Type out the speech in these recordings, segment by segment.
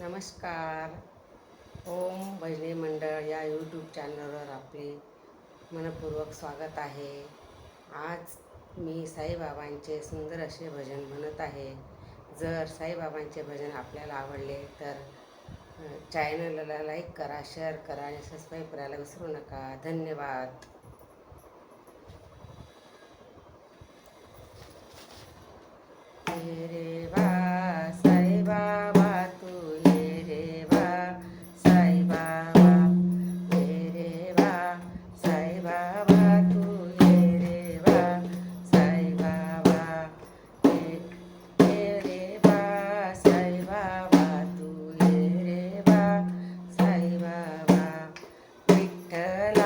नमस्कार. ओम भजनी मंडळ या यूट्यूब चॅनलवर आपले मनपूर्वक स्वागत आहे. आज मी साईबाबांचे सुंदर असे भजन म्हणत आहे. जर साईबाबांचे भजन आपल्याला आवडले तर चॅनलला लाईक करा शेअर करा आणि सबस्क्राईब करायला विसरू नका. धन्यवाद. मेरे बा Dale.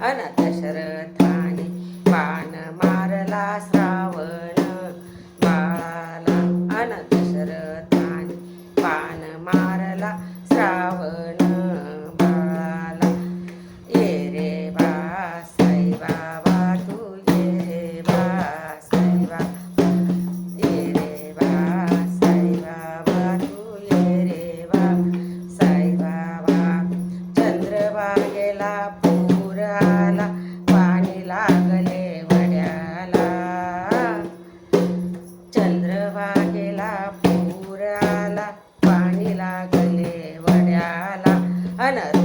Aynen arkadaşlar लागले वड्याला. अन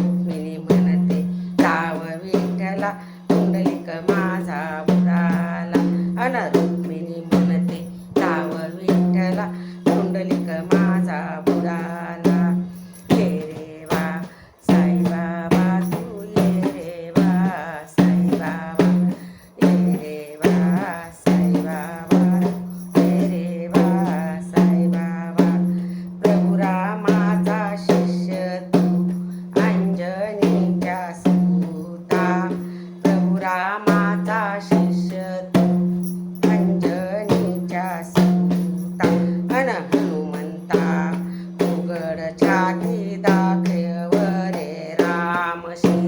aulas.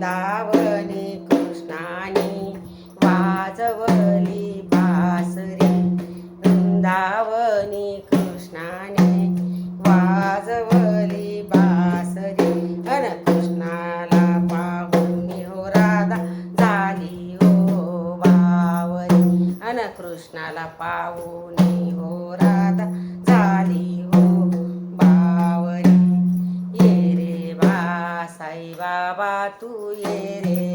वृंदावनी कृष्णानी वाजवली बासरी. वृंदावनी कृष्णाने वाजवली बासरी. अन कृष्णाला पाहून हो राधा झाली हो बावरी. अन कृष्णाला पाहू તું રે.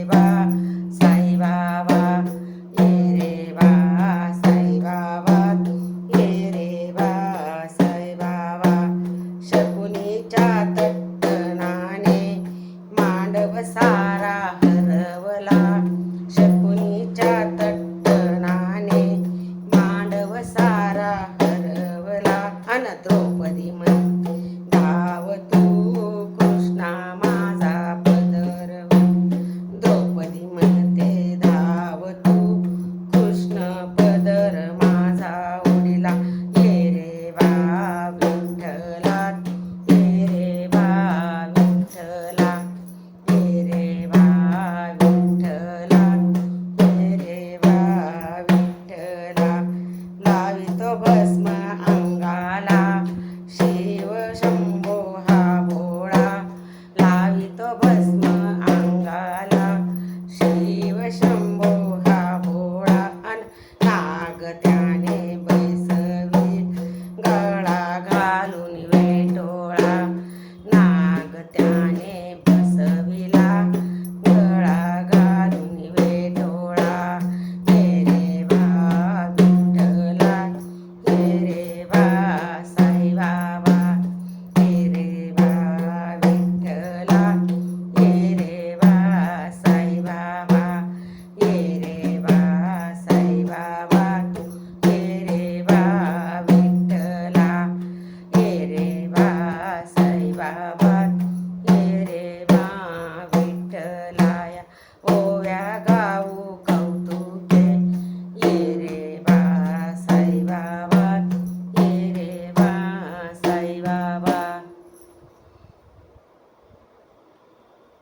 bye.